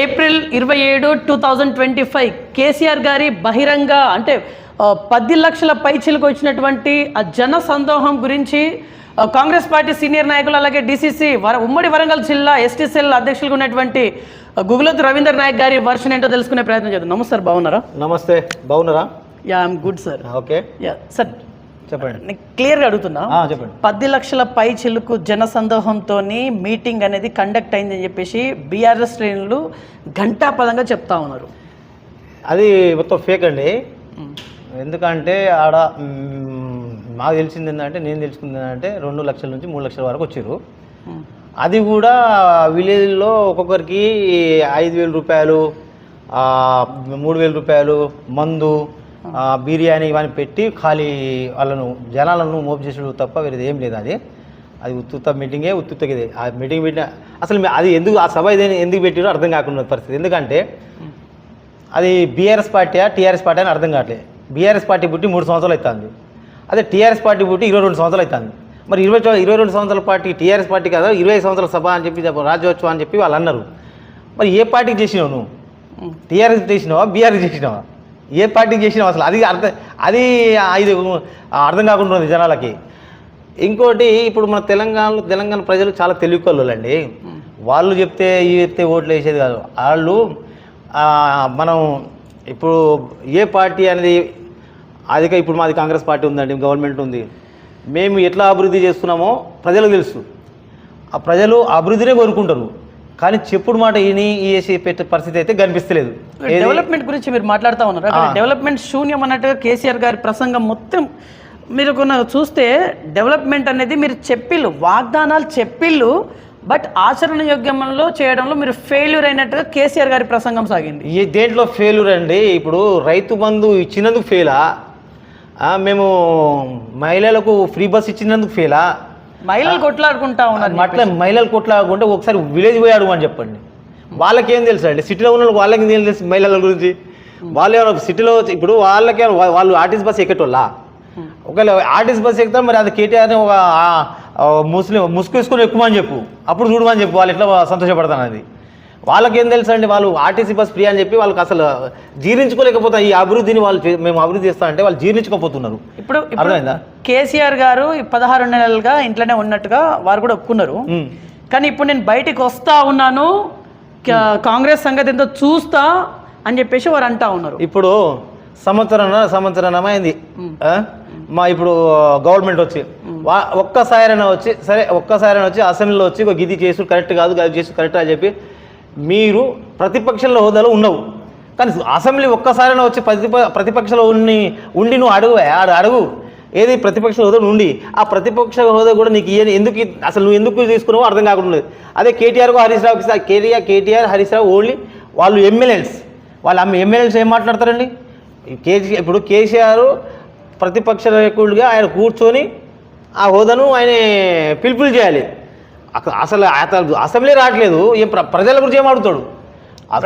April ఇరవై ఏడు two thousand twenty five KCR గారి బహిరంగ అంటే పది లక్షల పైచిలకు వచ్చినటువంటి ఆ జన సందోహం గురించి కాంగ్రెస్ పార్టీ సీనియర్ నాయకులు అలాగే డిసిసి వర ఉమ్మడి వరంగల్ జిల్లా ఎస్టీ సెల్ అధ్యక్షులుగా ఉన్నటువంటి గుగులోతు రవీందర్ నాయక్ గారి వర్షన్ ఏంటో తెలుసుకునే ప్రయత్నం చేద్దాం. నమస్తే బాగున్నారా? నమస్తే బాగున్నారా? Yeah I'm good sir okay yeah sir చెప్పండి. నేను క్లియర్గా అడుగుతున్నా. చెప్పండి. పది లక్షల పై చిలుకు జన సందోహంతో మీటింగ్ అనేది కండక్ట్ అయిందని చెప్పేసి బీఆర్ఎస్ శ్రేణులు ఘంటాపదంగా చెప్తా ఉన్నారు. అది మొత్తం ఫేక్ అండి. ఎందుకంటే ఆడ మాకు తెలిసింది ఏంటంటే నేను తెలుసుకుంది ఏంటంటే రెండు లక్షల నుంచి మూడు లక్షల వరకు వచ్చారు. అది కూడా విలేజ్లో ఒక్కొక్కరికి ఐదు వేల రూపాయలు మూడు వేల రూపాయలు మందు బిర్యానీ ఇవన్నీ పెట్టి ఖాళీ వాళ్ళను జనాలను మోపు చేసుడు తప్ప వేరేది ఏం లేదు అది. అది ఉత్తుత్త మీటింగే ఉత్తుత్తకి ఆ మీటింగ్ పెట్టిన అసలు అది ఎందుకు ఆ సభ ఇదే ఎందుకు పెట్టారో అర్థం కాకుండా పరిస్థితి. ఎందుకంటే అది బీఆర్ఎస్ పార్టీయా టీఆర్ఎస్ పార్టీ అని అర్థం కావట్లేదు బీఆర్ఎస్ పార్టీ పుట్టి మూడు సంవత్సరాలు అవుతుంది అదే టీఆర్ఎస్ పార్టీ పుట్టి ఇరవై రెండు సంవత్సరాలు అవుతుంది మరి ఇరవై ఇరవై రెండు సంవత్సరాల పార్టీ టీఆర్ఎస్ పార్టీ కదా ఇరవై సంవత్సరాల సభ అని చెప్పి రాజ్యోత్సవం అని చెప్పి వాళ్ళు అన్నారు. మరి ఏ పార్టీకి చేసినావు నువ్వు. టీఆర్ఎస్ చేసినావా? బీఆర్ఎస్ చేసినావా? ఏ పార్టీకి చేసినాం అసలు అది అర్థం అది ఇది అర్థం కాకుండా ఉంది జనాలకి. ఇంకోటి ఇప్పుడు మన తెలంగాణలో తెలంగాణ ప్రజలు చాలా తెలివికల్లోలండి వాళ్ళు చెప్తే ఈ చెప్తే ఓట్లు వేసేది కాదు. వాళ్ళు మనం ఇప్పుడు ఏ పార్టీ అనేది అదిగా ఇప్పుడు మాది కాంగ్రెస్ పార్టీ ఉందండి గవర్నమెంట్ ఉంది. మేము ఎట్లా అభివృద్ధి చేస్తున్నామో ప్రజలకు తెలుసు. ఆ ప్రజలు అభివృద్ధినే కోరుకుంటారు. కానీ చెప్పుడు మాట ఈని వేసి పెట్టే పరిస్థితి అయితే కనిపిస్తలేదు? డెవలప్మెంట్ గురించి మీరు మాట్లాడుతూ ఉన్నారు. డెవలప్మెంట్ శూన్యం అన్నట్టుగా కేసీఆర్ గారి ప్రసంగం మొత్తం మీరు కొన్న చూస్తే డెవలప్మెంట్ అనేది మీరు చెప్పిళ్ళు వాగ్దానాలు చెప్పిళ్ళు బట్ ఆచరణ యోగ్యంలో చేయడంలో మీరు ఫెయిల్యూర్ అయినట్టుగా కేసీఆర్ గారి ప్రసంగం సాగింది. ఈ దేంట్లో ఫెయిల్యూర్ అండి? ఇప్పుడు రైతు బంధు ఇచ్చినందుకు ఫెయిలా మేము మహిళలకు ఫ్రీ బస్ ఇచ్చినందుకు ఫెయిలా మహిళలు కొట్లాడుకుంటా ఉన్నారు అట్లా మహిళలు కొట్లాడుకుంటే ఒకసారి విలేజ్ పోయి అడుగు చెప్పండి. వాళ్ళకేం తెలుసు అండి? సిటీలో ఉన్న వాళ్ళకి వాళ్ళకి ఏం తెలుసు మహిళల గురించి? వాళ్ళు ఏమైనా సిటీలో ఇప్పుడు వాళ్ళకే వాళ్ళు ఆర్టీసీ బస్ ఎక్కటోళ్ళా? ఒకవేళ ఆర్టీసీ బస్ ఎక్కుతా మరి అది కేటీఆర్ని ఒక ముస్లిం ముసుగు వేసుకొని ఎక్కుమని చెప్పు. అప్పుడు చూడమని చెప్పు వాళ్ళు ఎట్లా సంతోషపడతాను అది వాళ్ళకేం తెలుసు అండి వాళ్ళు ఆర్టీసీ బస్ ఫ్రీ అని చెప్పి వాళ్ళకి అసలు జీర్ణించుకోలేకపోతారు ఈ అభివృద్ధిని వాళ్ళు మేము అభివృద్ధి చేస్తామంటే వాళ్ళు జీర్ణించుకోపోతున్నారు. ఇప్పుడు అర్థమైందా? కేసీఆర్ గారు పదహారు నెలలుగా ఇంట్లోనే ఉన్నట్టుగా వారు కూడా ఒప్పుకున్నారు. కానీ ఇప్పుడు నేను బయటికి వస్తా ఉన్నాను కాంగ్రెస్ సంగతి ఎంతో చూస్తా అని చెప్పేసి వారు అంటా ఉన్నారు. ఇప్పుడు సంవత్సరం సంవత్సరం అయింది? మా ఇప్పుడు గవర్నమెంట్ వచ్చి ఒక్కసారైనా వచ్చి సరే ఒక్కసారైనా వచ్చి అసెంబ్లీలో వచ్చి ఒక గిది చేసు కరెక్ట్ కాదు అది చేసు కరెక్ట్ అని చెప్పి మీరు ప్రతిపక్షంలో హోదాలో ఉండవు. కానీ అసెంబ్లీ ఒక్కసారైనా వచ్చి ప్రతిప ప్రతిపక్షంలో ఉండి ఉండి నువ్వు అడుగు ఆడు అడుగు. ఏది ప్రతిపక్ష హోదా ఉండి ఆ ప్రతిపక్ష హోదా కూడా నీకు ఇయ్యని ఎందుకు అసలు నువ్వు ఎందుకు తీసుకున్నావో అర్థం కాకుండా అదే కేటీఆర్కు హరీష్ రావుకి కేటీఆర్ కేటీఆర్ హరీష్ రావు ఓన్లీ వాళ్ళు ఎమ్మెల్యేస్. వాళ్ళ ఎమ్మెల్యేస్ ఏం మాట్లాడతారండి? కేజీ ఇప్పుడు కేసీఆర్ ప్రతిపక్ష నాయకుడిగా ఆయన కూర్చొని ఆ హోదాను ఆయన పిలుపులు చేయాలి. అసలు అతను అసెంబ్లీ రావట్లేదు. ఏం ప్ర- ప్రజల గురించి ఏం అడుగుతాడు?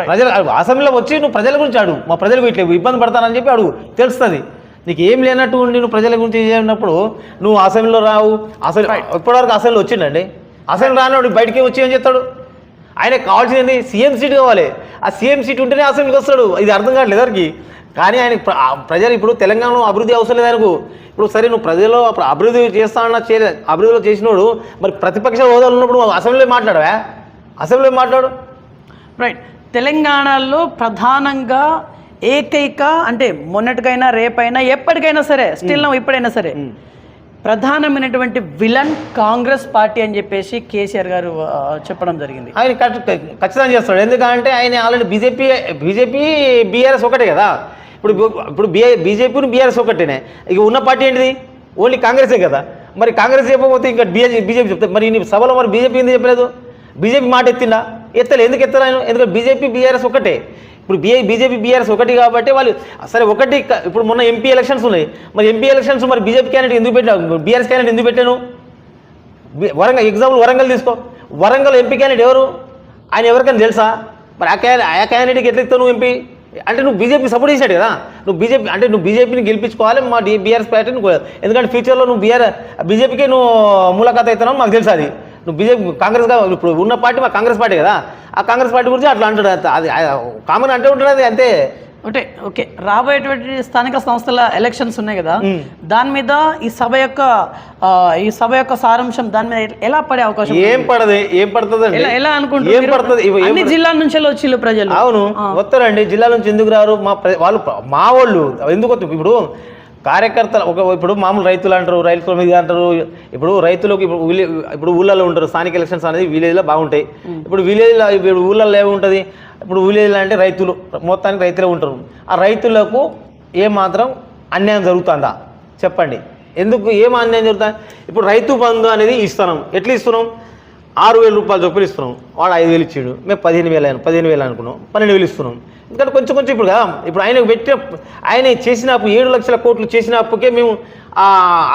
ప్రజల అసెంబ్లీలో వచ్చి నువ్వు ప్రజల గురించి అడుగు. మా ప్రజలకు ఇట్లా ఇబ్బంది పడతానని చెప్పి అడుగు. తెలుస్తుంది. నీకు ఏం లేనట్టు ఉండి నువ్వు ప్రజల గురించి చేయనప్పుడు నువ్వు అసెంబ్లీలో రావు. అసలు ఇప్పటివరకు అసెంబ్లీ వచ్చిండండి. అసెంబ్లీ రానివాడు బయటికి వచ్చి ఏం చేస్తాడు? ఆయనకు కావాల్సింది సీఎం సీట్ కావాలి. ఆ సీఎం సీట్ ఉంటేనే అసెంబ్లీకి వస్తాడు. ఇది అర్థం కావట్లేదు ఎవరికి? కానీ ఆయన ప్రజలు ఇప్పుడు తెలంగాణలో అభివృద్ధి అవసరం లేదు ఆయనకు. ఇప్పుడు సరే నువ్వు ప్రజల్లో అభివృద్ధి చేస్తానన్నా చేయలే అభివృద్ధిలో చేసినోడు మరి ప్రతిపక్ష హోదాలో ఉన్నప్పుడు అసెంబ్లీలో మాట్లాడవా? అసెంబ్లీలో మాట్లాడు. రైట్. తెలంగాణలో ప్రధానంగా ఏకైక అంటే మొన్నటికైనా రేపైనా ఎప్పటికైనా సరే స్టిల్ ఇప్పుడైనా సరే ప్రధానమైనటువంటి విలన్ కాంగ్రెస్ పార్టీ అని చెప్పేసి కేసీఆర్ గారు చెప్పడం జరిగింది. ఆయన ఖచ్చి- ఖచ్చితంగా చేస్తాడు. ఎందుకంటే ఆయన ఆల్రెడీ బీజేపీ బీజేపీ బీఆర్ఎస్ ఒకటే కదా. ఇప్పుడు ఇప్పుడు బీ బీజేపీని బీఆర్ఎస్ ఒకటేనే. ఇక ఉన్న పార్టీ ఏంటిది? ఓన్లీ కాంగ్రెసే కదా. మరి కాంగ్రెస్ చెప్పకపోతే ఇంకా బీజేపీ బీజేపీ చెప్తారు మరి నీ సభలో మరి బీజేపీ ఎందుకు చెప్పలేదు? బీజేపీ మాట ఎత్తిందా ఎత్తలే. ఎందుకు ఎత్తరు ఎందుకంటే బీజేపీ బీఆర్ఎస్ ఒకటే. ఇప్పుడు బీ బీజేపీ బీఆర్ఎస్ ఒకటి కాబట్టి వాళ్ళు సరే ఒకటి ఇప్పుడు మొన్న ఎంపీ ఎలక్షన్స్ ఉన్నాయి. మరి ఎంపీ ఎలక్షన్స్ మరి బీజేపీ క్యాండిడేట్ ఎందుకు పెట్టాను? బీఆర్ఎస్ క్యాండిడేట్ ఎందుకు పెట్టాను? వరంగల్ ఎగ్జాంపుల్ వరంగల్ తీసుకో. వరంగల్ ఎంపీ క్యాండిడేట్ ఎవరు? ఆయన ఎవరికైనా తెలుసా? మరి ఆ క్యాండి ఆ క్యాండిడేట్కి ఎట్లా ఇస్తావు నువ్వు ఎంపీ? అంటే నువ్వు బీజేపీ సపోర్ట్ చేశాడు కదా. నువ్వు బీజేపీ అంటే నువ్వు బీజేపీని గెలిపించుకోవాలి మా డి బీఆర్ఎస్ పార్టీని ఎందుకంటే ఫ్యూచర్లో నువ్వు బీఆర్ బీజేపీకి నువ్వు ములాఖాత్ అవుతున్నావు మాకు తెలుసు అది. నువ్వు బీజేపీ కాంగ్రెస్గా ఇప్పుడు ఉన్న పార్టీ మా కాంగ్రెస్ పార్టీ కదా. ఆ కాంగ్రెస్ పార్టీ గురించి అట్లా అంటాడు అది కామన్ అంటే ఉంటుంది అది అంతే. అంటే ఓకే. రాబోయేటువంటి స్థానిక సంస్థల ఎలక్షన్స్ ఉన్నాయి కదా. దాని మీద ఈ సభ యొక్క ఈ సభ యొక్క సారాంశం దాని మీద ఎలా పడే అవకాశం ఏం పడదు ఏం పడుతుంది ఎలా ఎలా అనుకుంటారు ఏం? పడుతుంది? అన్ని జిల్లాల నుంచి వచ్చిళ్ళు ప్రజలు. అవును వస్తారండి. జిల్లా నుంచి ఎందుకు రారు? మా వాళ్ళు మా వాళ్ళు ఎందుకు? ఇప్పుడు కార్యకర్తలు ఒక ఇప్పుడు మామూలు రైతులు అంటారు రైతుల మీద అంటారు. ఇప్పుడు రైతులకు ఇప్పుడు ఇప్పుడు ఊళ్ళలో ఉంటారు. స్థానిక ఎలక్షన్స్ అనేది విలేజ్లో బాగుంటాయి. ఇప్పుడు విలేజ్లో ఇప్పుడు ఊళ్ళల్లో ఏముంటుంది? ఇప్పుడు విలేజ్లో అంటే రైతులు మొత్తానికి రైతులే ఉంటారు. ఆ రైతులకు ఏమాత్రం అన్యాయం జరుగుతుందా? చెప్పండి. ఎందుకు ఏం అన్యాయం జరుగుతుంది ఇప్పుడు రైతు బంధు అనేది ఇస్తున్నాం. ఎట్లా ఇస్తున్నాం? ఆరు వేల రూపాయలు చొప్పులు ఇస్తున్నాం. వాడు ఐదు వేలు ఇచ్చాడు. మేము పదిహేను వేలు అయినా పదిహేను వేలు అనుకున్నాం. పన్నెండు వేలు ఇస్తున్నాం. ఎందుకంటే కొంచెం కొంచెం ఇప్పుడు కదా ఇప్పుడు ఆయన పెట్టిన ఆయన చేసిన అప్పు ఏడు లక్షల కోట్లు చేసిన అప్పుకే మేము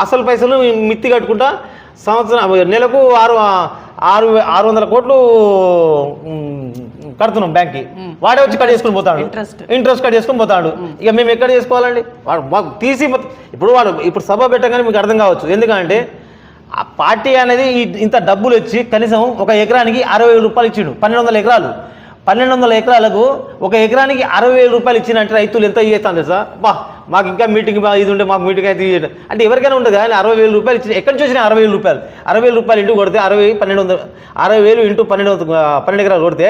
అసలు పైసలు మిత్తి కట్టుకుంటా సంవత్సరం నెలకు ఆరు ఆరు ఆరు వందల కోట్లు కడుతున్నాం బ్యాంక్కి వాడే వచ్చి కట్ చేసుకుని పోతాడు. ఇంట్రెస్ట్ కట్ చేసుకుని పోతాడు. ఇక మేము ఎక్కడ చేసుకోవాలండి? వాడు మాకు తీసి ఇప్పుడు వాడు ఇప్పుడు సభ పెట్టగానే మీకు అర్థం కావచ్చు. ఎందుకంటే ఆ పార్టీ అనేది ఇంత డబ్బులు వచ్చి కనీసం ఒక ఎకరానికి అరవై వేల రూపాయలు ఇచ్చిండు. పన్నెండు వందల ఎకరాలు. పన్నెండు వందల ఎకరాలకు ఒక ఎకరానికి అరవై వేల రూపాయలు ఇచ్చినంటే రైతులు ఎంత చేస్తాను సార్ బా మాకు ఇంకా మీటింగ్ ఇది ఉంటే మాకు మీటింగ్ అయితే ఇది అంటే ఎవరికైనా ఉంటుంది కానీ అరవై వేల రూపాయలు ఇచ్చిన ఎక్కడి నుంచి వచ్చినాయి అరవై వేల రూపాయలు? అరవై వేల రూపాయలు ఇంటూ కొడితే అరవై పన్నెండు వందల అరవై వేలు ఇంటూ పన్నెండు వందల పన్నెండు ఎకరాలు కొడితే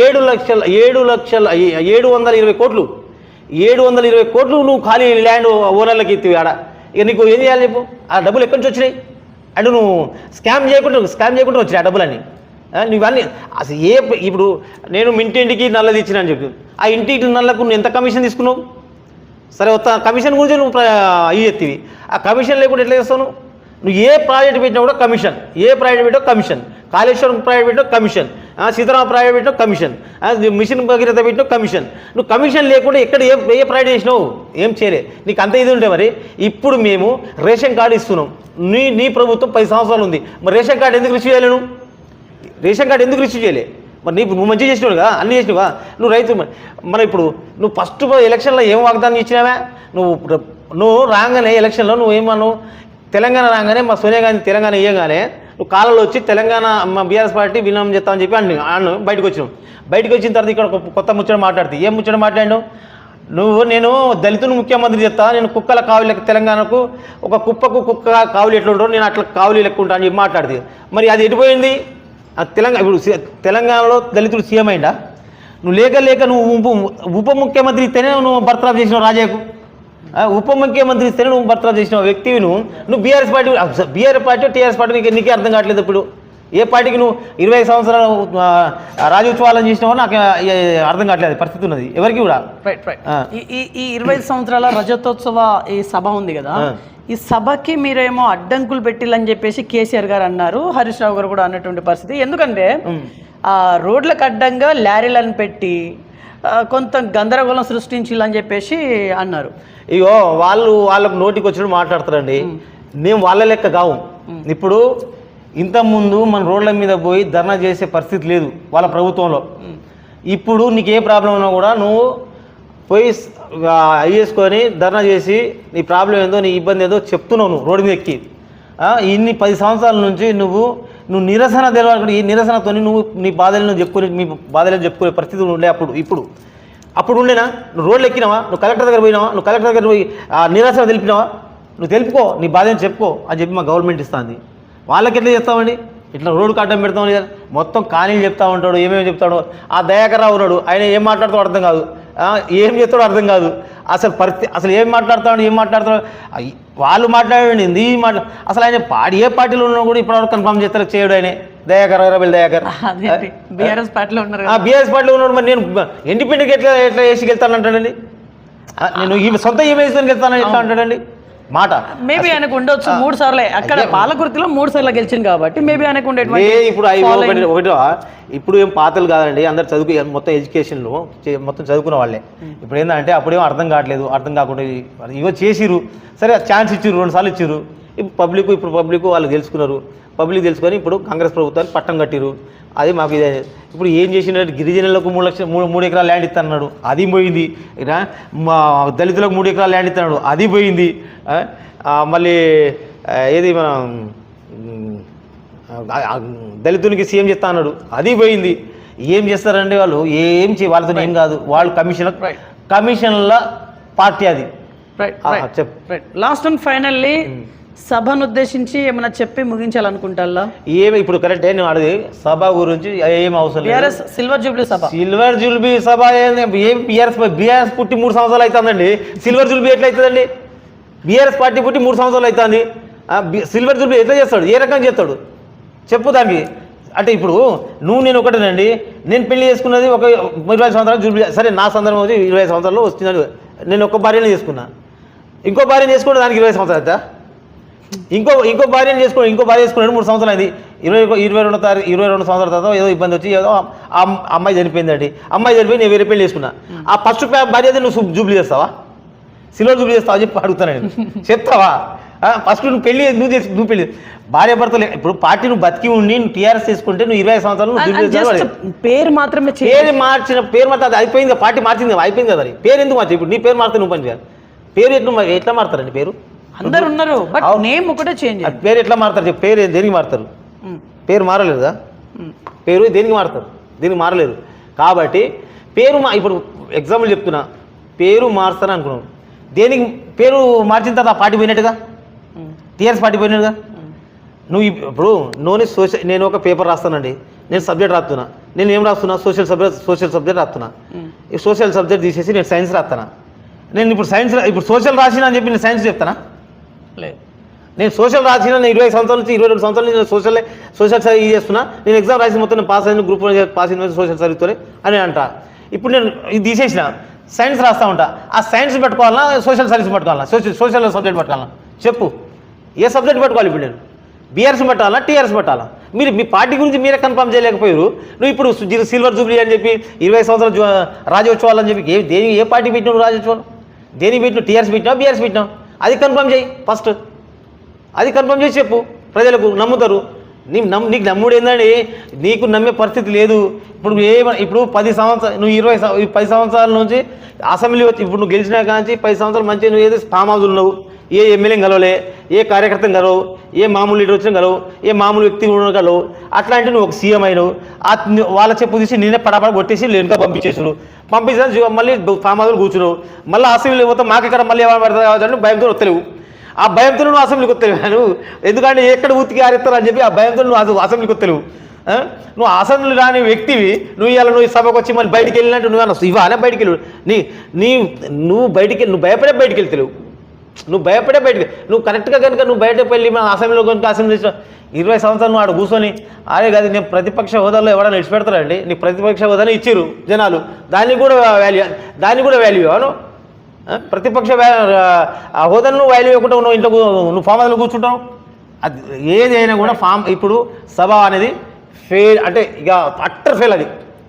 ఏడు లక్షల ఏడు లక్షల ఏడు వందల ఇరవై కోట్లు. ఏడు వందల ఇరవై కోట్లు నువ్వు ఖాళీ ల్యాండ్ ఓనర్లకి ఇస్తావు ఆడ. ఇక నీకు ఏం చేయాలి చెప్పు ఆ డబ్బులు ఎక్కడి నుంచి వచ్చినాయి? అంటే నువ్వు స్కామ్ చేయకుండా స్కామ్ చేయకుండా వచ్చినాయి ఆ డబ్బులన్నీ. నువ్వన్నీ అసలు ఏ ఇప్పుడు నేను మీ ఇంటింటికి నల్లది ఇచ్చినా అని చెప్పి. ఆ ఇంటికి నల్లకు నువ్వు ఎంత కమిషన్ తీసుకున్నావు? సరే వస్తా కమిషన్ గురించి నువ్వు ప్ర- చెప్తివి. ఎత్తివి ఆ కమిషన్ లేకుండా ఎట్లా చేస్తావు నువ్వు? ఏ ప్రాజెక్ట్ పెట్టినా కూడా కమిషన్. ఏ ప్రాజెక్ట్ పెట్టావు కమిషన్. కాళేశ్వరం ప్రాజెక్ట్ పెట్టావు కమిషన్. సీతారామ ప్రాజెక్ట్ పెట్టావు కమిషన్. మిషన్ భగీరథ పెట్టావు కమిషన్. నువ్వు కమిషన్ లేకుండా ఎక్కడ ఏ ఏ ప్రాజెక్ట్ చేసినావు? ఏం చేయలే నీకు అంత ఇది ఉంటే మరి ఇప్పుడు మేము రేషన్ కార్డు ఇస్తున్నాం. నీ నీ ప్రభుత్వం పది సంవత్సరాలు ఉంది. మరి రేషన్ కార్డు ఎందుకు రిసీవ్ చేయలేను రేషన్ కార్డు ఎందుకు రిసీవ్ చేయలే? మరి నీ నువ్వు మంచిగా చేసినావు అన్నీ చేసినవా చేసినావా నువ్వు రైతు మరి మరి ఇప్పుడు నువ్వు ఫస్ట్ ఎలక్షన్లో ఏం వాగ్దానం ఇచ్చినావా? నువ్వు నువ్వు రాగానే ఎలక్షన్లో నువ్వు ఏమన్నావు తెలంగాణ రాగానే మా సోనియా గాంధీ తెలంగాణ ఇవ్వగానే నువ్వు కాలంలో వచ్చి తెలంగాణ మా బీఆర్ఎస్ పార్టీ విలీనం చేస్తామని చెప్పి అన్ను అన్ను బయటకు వచ్చినావు. బయటకు వచ్చిన తర్వాత ఇక్కడ కొత్త ముచ్చట మాట్లాడితే ఏం ముచ్చట మాట్లాడు నువ్వు నేను దళితుని ముఖ్యమంత్రి చెప్తా నేను కుక్కల కావులు తెలంగాణకు ఒక కుప్పకు కుక్క కావులు ఎట్లా ఉంటారో నేను అట్లా కావులు లెక్క ఉంటా అని చెప్పి మాట్లాడితే మరి అది ఎటుపోయింది? తెలంగాణ ఇప్పుడు తెలంగాణలో దళితుడు సీఎం అయిందా నువ్వు లేక లేక నువ్వు ఉప ఉప ముఖ్యమంత్రి ఇస్తేనే నువ్వు బర్తరాఫ్ చేసినావు రాజాకు ఆ, ఉప ముఖ్యమంత్రి ఇస్తేనే నువ్వు బర్తరాఫ్ చేసిన వ్యక్తివి నువ్వు. నువ్వు BRS party BRS party TRS party నీకు నీకే అర్థం కావట్లేదు ఇప్పుడు. ఏ పార్టీకి నువ్వు ఇరవై సంవత్సరాలు ఆ, రాజోత్సవాలను చేసినావో నాకు అర్థం కావట్లేదు పరిస్థితి ఉన్నది. ఎవరికి కూడా? రైట్ రైట్ ఆ. ఈ ఇరవై సంవత్సరాల రజతోత్సవ ఈ సభ ఉంది కదా. ఈ సభకి మీరేమో అడ్డంకులు పెట్టిల్లని చెప్పేసి కేసీఆర్ గారు అన్నారు హరీష్ రావు గారు కూడా అన్నటువంటి పరిస్థితి. ఎందుకంటే ఆ రోడ్లకు అడ్డంగా లారీలను పెట్టి కొంత గందరగోళం సృష్టించిల్లని చెప్పేసి అన్నారు. ఇగో వాళ్ళు వాళ్ళకు నోటికి వచ్చినట్టు మాట్లాడతారండి మేము వాళ్ళ లెక్క కావు. ఇప్పుడు ఇంతకుముందు మన రోడ్ల మీద పోయి ధర్నా చేసే పరిస్థితి లేదు వాళ్ళ ప్రభుత్వంలో. ఇప్పుడు నీకు ఏ ప్రాబ్లం ఉన్నా కూడా నువ్వు పోయి అయ్యేసుకొని ధర్నా చేసి నీ ప్రాబ్లం ఏందో నీ ఇబ్బంది ఏదో చెప్తున్నావు నువ్వు రోడ్డు మీద ఎక్కి ఇన్ని పది సంవత్సరాల నుంచి నువ్వు నువ్వు నిరసన తెలవాలి ఈ నిరసనతో నువ్వు నీ బాధలను చెప్పుకొని మీ బాధలను చెప్పుకునే పరిస్థితి ఉండే అప్పుడు ఇప్పుడు. అప్పుడు ఉండేనా? నువ్వు రోడ్లు ఎక్కినావా? నువ్వు కలెక్టర్ దగ్గర పోయినావా? నువ్వు కలెక్టర్ దగ్గర పోయి ఆ నిరసన తెలిపినావా? నువ్వు తెలుపుకో నీ బాధని చెప్పుకో అని చెప్పి మా గవర్నమెంట్ ఇస్తుంది. వాళ్ళకి ఎట్లా చేస్తామండి ఇట్లా రోడ్డు కట్టం పెడతామని కదా. మొత్తం ఖాళీలు చెప్తా ఉంటాడు ఏమేమి చెప్తాడు. ఆ దయాకర్ రావు ఉన్నాడు ఆయన ఏం మాట్లాడుతాడో అర్థం కాదు. ఏం చేస్తాడో అర్థం కాదు. అసలు పరిస్థితి అసలు ఏం మాట్లాడుతాడు ఏం మాట్లాడుతాడు. వాళ్ళు మాట్లాడండి ఇది మాట్లా అసలు ఆయన పాడి ఏ పార్టీలో ఉన్నా కూడా ఇప్పటివరకు కన్ఫర్మ్ చేస్తారు చేయడు ఆయన. దయాకర్ రబిల్ దయాకర్. బీఆర్ఎస్ పార్టీలో ఉన్నారు బీఆర్ఎస్ పార్టీలో ఉన్నాడు మరి. నేను ఇండిపెండెంట్ ఎట్లా ఎట్లా వేసి వెళ్తాను అంటాడండి ఆ, నేను ఈ సొంత ఇమేజ్ వెళ్తాను ఎట్లా అంటాడండి? మాట. మేబీ ఆయనకు ఉండొచ్చు మూడు సార్లు. అక్కడ పాలకుర్తిలో మూడు సార్లు గెలిచింది కాబట్టి మేబీ ఆయనకు ఉండేటువంటి ఇప్పుడు ఒకటి ఇప్పుడు ఏం పాతలు కాదండి. అందరు చదువు మొత్తం ఎడ్యుకేషన్లో మొత్తం చదువుకున్న వాళ్ళే. ఇప్పుడు ఏంటంటే అప్పుడేమో అర్థం కావట్లేదు. అర్థం కాకుండా ఇ- ఇగో చేసిరు సరే ఛాన్స్ ఇచ్చిర్రు రెండు సార్లు ఇచ్చిర్రు. ఇప్పుడు పబ్లిక్ ఇప్పుడు పబ్లిక్ వాళ్ళు తెలుసుకున్నారు పబ్లిక్ తెలుసుకొని ఇప్పుడు కాంగ్రెస్ ప్రభుత్వాన్ని పట్టం కట్టిరు అది మాకు ఇదే. ఇప్పుడు ఏం చేసినట్టు గిరిజనులకు మూడు లక్షల మూడు మూడు ఎకరాల ల్యాండ్ ఇస్తున్నాడు అది పోయింది. మా దళితులకు మూడు ఎకరాల ల్యాండ్ ఇస్తున్నాడు అది పోయింది. మళ్ళీ ఏది మనం దళితునికి సీఎం చేస్తా అన్నాడు. అది పోయింది. ఏం చేస్తారండి వాళ్ళు ఏం చే వాళ్ళతో ఏం కాదు. వాళ్ళు కమిషన్. కమిషన్ల పార్టీ అది. రైట్ లాస్ట్ అండ్ ఫైనల్లీ సభను ఉద్దేశించి ఏమైనా చెప్పి ముగించాలనుకుంటారా? ఏమి ఇప్పుడు కరెక్ట్ నేను అడిగి సభ గురించి ఏం అవసరం లేదు. సిల్వర్ జూబ్లీ సభ. సిల్వర్ జుల్బీ సభ? ఏం బీఆర్ఎస్ బీఆర్ఎస్ పుట్టి మూడు సంవత్సరాలు అవుతుందండి సిల్వర్ జుల్బీ ఎట్లా అవుతుందండి బీఆర్ఎస్ పార్టీ పుట్టి మూడు సంవత్సరాలు అవుతుంది సిల్వర్ జుల్బీ ఎట్లా చేస్తాడు? ఏ రకంగా చేస్తాడు? చెప్పు దానికి. అంటే ఇప్పుడు నువ్వు నేను ఒకటేనండి. నేను పెళ్ళి చేసుకున్నది ఒక ఇరవై సంవత్సరాలు జుల్బీ సరే నా సందర్భం వచ్చి ఇరవై సంవత్సరాలు వస్తున్నాను నేను ఒక్క భార్యనే చేసుకున్నా. ఇంకో భార్యను చేసుకుంటే దానికి ఇరవై సంవత్సరాలు అవుతా? ఇంకో ఇంకో భార్యను చేసుకో ఇంకో భార్య చేసుకున్నాడు మూడు సంవత్సరాలు అయింది. ఇరవై ఇరవై రెండో తారీఖు ఇరవై రెండు సంవత్సరాల తర్వాత ఏదో ఇబ్బంది వచ్చి ఏదో అమ్మాయి చనిపోయిందండి. అమ్మాయి చనిపోయి నేను వేరే పెళ్ళి చేసుకున్నా. ఆ ఫస్ట్ భార్య అయితే నువ్వు జూబ్లీ చేస్తావా? సిల్వర్ జూబ్లీ చేస్తావా చెప్పి అడుగుతాను నేను. చెప్తావా? ఫస్ట్ నువ్వు పెళ్ళి నువ్వు చేసి నువ్వు పెళ్ళి భార్య భర్తలు ఇప్పుడు పార్టీ నువ్వు బతికి ఉండి నువ్వు టీఆర్ఎస్ చేసుకుంటే నువ్వు ఇరవై సంవత్సరాలు పేరు మాత్రమే పేరు మార్చిన పేరు మార్తా అది అయిపోయింది పార్టీ మార్చింది అయిపోయింది కదా పేరు ఎందుకు మార్చి ఇప్పుడు నీ పేరు మారితే నువ్వు పని చేయాలి. పేరు ఎట్లా ఎట్లా మారుతారండి పేరు? అందరు ఉన్నారు బట్. నేమ్ ఒకటే చేంజ్ పేరు ఎట్లా మారుతారు చెప్పు పేరు దేనికి మారుతారు? పేరు మారలేదా పేరు దేనికి మారుతారు? దీనికి మారలేదు. కాబట్టి పేరు మా ఇప్పుడు ఎగ్జాంపుల్ చెప్తున్నా. పేరు మారుస్తాను అనుకున్నాను. దేనికి పేరు మార్చిన తర్వాత పార్టీ పోయినట్టుగా? టీఆర్ఎస్ పార్టీ పోయినట్టుగా? నువ్వు ఇప్- ఇప్పుడు నోని సోషల్ నేను ఒక పేపర్ రాస్తానండి. నేను సబ్జెక్ట్ రాస్తున్నా నేను ఏం రాస్తున్నా? సోషల్ సబ్జెక్ట్ సోషల్ సబ్జెక్ట్ రాస్తున్నా ఈ సోషల్ సబ్జెక్ట్ తీసేసి నేను సైన్స్ రాస్తానా నేను ఇప్పుడు సైన్స్ ఇప్పుడు సోషల్ రాసిన అని చెప్పి నేను సైన్స్ చెప్తానా? లేదు. నేను సోషల్ రాసిన నేను ఇరవై సంవత్సరాల నుంచి ఇరవై రెండు సంవత్సరాల నుంచి నేను సోషల్ సోషల్ సర్వీస్ చేస్తున్నా. నేను ఎగ్జామ్ రాసిన మొత్తం నేను పాస్ అయిన గ్రూప్ పాస్ అయిన సోషల్ సర్వీస్తోనే అని అంట. ఇప్పుడు నేను ఇది తీసేసిన. సైన్స్ రాస్తా ఉంటా. ఆ సైన్స్ పెట్టుకోవాలా సోషల్ సర్వీస్ పెట్టుకోవాలా సోషల్ సోషల్ సబ్జెక్ట్ పెట్టుకోవాలా చెప్పు. ఏ సబ్జెక్ట్ పెట్టుకోవాలి ఇప్పుడు నేను? బీఆర్ఎస్ పెట్టాలా టీఆర్ఎస్ పెట్టాలా? మీరు మీ పార్టీ గురించి మీరే కన్ఫర్మ్ చేయలేకపోయారు. నువ్వు ఇప్పుడు సిల్వర్ జూబ్లీ అని చెప్పి ఇరవై సంవత్సరాలు జు- రాజ్యోత్సవాలు అని చెప్పి ఏ దేని ఏ పార్టీ పెట్టినావు రాజ్యోత్సవాలు దేని పెట్టినావు? టీఆర్ఎస్ పెట్టినావు బీఆర్ఎస్ పెట్టినావు? అది కన్ఫర్మ్ చేయి ఫస్ట్ అది కన్ఫర్మ్ చేసి చెప్పు ప్రజలకు నమ్ముతారు. నీ నమ్ నీకు నమ్ముడు ఏంటండి నీకు నమ్మే పరిస్థితి లేదు. ఇప్పుడు ఏ ఇప్పుడు పది సంవత్సరాలు నువ్వు ఇరవై పది సంవత్సరాల నుంచి అసెంబ్లీ వచ్చి ఇప్పుడు నువ్వు గెలిచినా కానీ పది సంవత్సరాలు మంచిగా నువ్వు ఏదో ఫామ్ హౌస్ ఉన్నావు. ఏ ఎమ్మెల్యేని కలవలే ఏ కార్యకర్తను కలవు ఏ మామూలు లీడర్ వచ్చిన కలవు ఏ మామూలు వ్యక్తి ఉన్న కలవు అట్లాంటి నువ్వు ఒక సీఎం అయినావు. ఆ వాళ్ళ చెప్పు తీసి నేనే పడపడ కొట్టేసి వెనుక పంపించేసాడు పంపించిన మళ్ళీ ఫామ్ హౌస్లో కూర్చున్నావు. మళ్ళీ అసెంబ్లీ పోతే మాకు ఇక్కడ మళ్ళీ ఏమైనా పడుతుంది కావద్దని భయంతో వస్తలేవు. ఆ భయంతో నువ్వు అసెంబ్లీకి వస్తలేవు నువ్వు. ఎందుకంటే ఎక్కడ ఉతికి ఆరేస్తారు అని చెప్పి ఆ భయంతో నువ్వు అసెంబ్లీకి వస్తలేవు. నువ్వు అసెంబ్లీ రాని వ్యక్తివి. నువ్వు ఇలా నువ్వు సభకు వచ్చి మళ్ళీ బయటికి వెళ్ళినట్టు నువ్వు అన్న ఇవాళ బయటికి వెళ్ళు. నీ నీ నువ్వు బయటికి వెళ్ళి నువ్వు భయపడే బయటికి వెళ్తలేవు. నువ్వు భయపడే బయటకు నువ్వు కరెక్ట్గా కనుక నువ్వు బయటకు వెళ్ళి మన అసెంబ్లీలో కనుక అసెంబ్లీ ఇరవై సంవత్సరాలు నువ్వు ఆడ కూర్చొని అరే కాదు నేను ప్రతిపక్ష హోదాలో ఎవరైనా విడిచిపెడతారండి నీకు ప్రతిపక్ష హోదాని ఇచ్చిర్రు జనాలు. దానికి కూడా వాల్యూ దానికి కూడా వాల్యూ అవును? ప్రతిపక్ష ఆ హోదాను నువ్వు వాల్యూ ఇవ్వకుండా నువ్వు ఇంట్లో నువ్వు ఫామ్ హౌస్లో కూర్చుంటావు? అది ఏది అయినా కూడా ఫామ్ ఇప్పుడు సభ అనేది ఫెయిల్ అంటే ఇక అట్టర్ ఫెయిల్ అది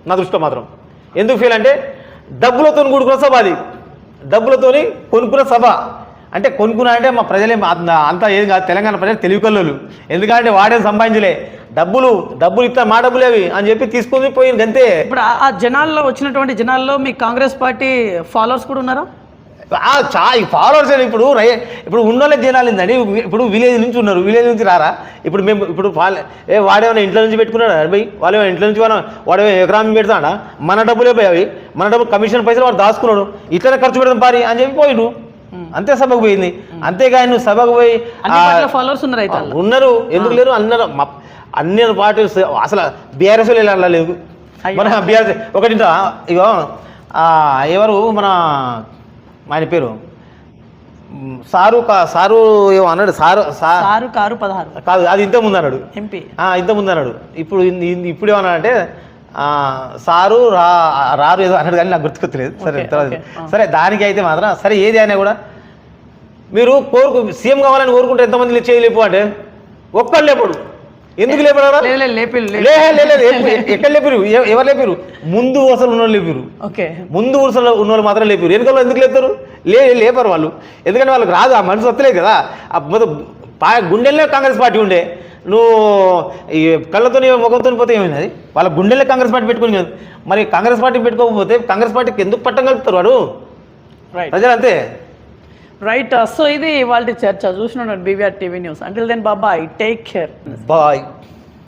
నా దృష్టిలో మాత్రం. ఎందుకు ఫెయిల్ అంటే డబ్బులతో కూడుకున్న సభ అది. డబ్బులతోని కొనుక్కున్న సభ. అంటే కొనుక్కున్నా అంటే మా ప్రజలేం అంత- ఏం కాదు తెలంగాణ ప్రజలు తెలివికల్లోలు. ఎందుకంటే వాడేం సంపాదించలే. డబ్బులు డబ్బులు ఇస్తా మా డబ్బులు అవి అని చెప్పి తీసుకొని పోయింది అంతే ఇప్పుడు ఆ- జనాల్లో వచ్చినటువంటి జనాల్లో మీ కాంగ్రెస్ పార్టీ ఫాలోవర్స్ కూడా ఉన్నారా? చా ఫాలోవర్స్ ఇప్పుడు రై ఇప్పుడు ఉన్నోళ్ళ జనాలు ఏందండి? ఇప్పుడు విలేజ్ నుంచి ఉన్నారు. విలేజ్ నుంచి రారా? ఇప్పుడు మేము ఇప్పుడు ఏ వాడేమైనా ఇంట్లో నుంచి పెట్టుకున్నాడా భయ్? వాళ్ళు ఏమైనా ఇంట్లో నుంచి వాడు వాడు ఎకరామి పెడతాడా? మన డబ్బులే పోయి అవి. మన డబ్బులు కమిషన్ పైసలు వాడు దాచుకున్నాడు. ఇట్లనే ఖర్చు పెడదాం పారి అని చెప్పి పోయిండు. అంతే సభకు పోయింది. అంతేగాని నువ్వు సభకు పోయి ఫాలోవర్స్ ఉన్నారు. ఉన్నారు. ఎందుకు లేరు? అన్నారు. అన్ని పార్టీలు అసలు బీఆర్ఎస్ ఇలా లేదు అయ్యో. మన బీఆర్ఎస్ ఒకటి ఇంటా, ఇగో ఎవరు? మన ఆయన పేరు. సారు సారు ఏమో అన్నాడు. సారు సా ఆరు కారు పదహారు. కాదు అది ఇంత ముందు అన్నాడు. ఎంపీ. ఇంత ముందు అన్నాడు. ఇప్పుడు ఇప్పుడు ఏమన్నా అంటే సారు రా రారు ఏదో అన్నాడు కానీ నాకు గుర్తుకొచ్చలేదు సరే తర్వాత. సరే దానికి అయితే మాత్రం సరే ఏది అయినా కూడా మీరు కోరుకు సీఎం కావాలని కోరుకుంటే ఎంతమంది చేయలేపు అంటే? ఒక్కళ్ళు లేపడు. ఎందుకు లేపడా లేదు లేదు లేపి లే. లే, లే, ఎప్పుడు- ఎక్కడ లేపిరు? ఎవరు లేపిరు? ముందు వరుసలు ఉన్నోళ్ళు లేపిరు. ఓకే. ముందు వరుసలో ఉన్నోళ్ళు మాత్రం లేపారు. వెనుకలో ఎందుకు లేపుతారు? లే లేపారు వాళ్ళు. ఎందుకంటే వాళ్ళకి రాదు ఆ మనసు వస్తలేదు కదా. ఆ మొత్తం పా గుండెల్లో కాంగ్రెస్ పార్టీ ఉండే. నువ్వు ఈ కళ్ళతో ముఖంతో పోతే ఏమైంది అది? వాళ్ళ గుండెల్లో కాంగ్రెస్ పార్టీ పెట్టుకుని కదా. మరి కాంగ్రెస్ పార్టీ పెట్టుకోకపోతే కాంగ్రెస్ పార్టీకి ఎందుకు పట్టం కలుపుతారు వాడు? రైట్ ప్రజలు అంతే రైట్ సో uh, ఇది వాళ్ళ చర్చ. చూసినాడు BVR TV news. Until then బాబాయ్ టేక్ కేర్ బాయ్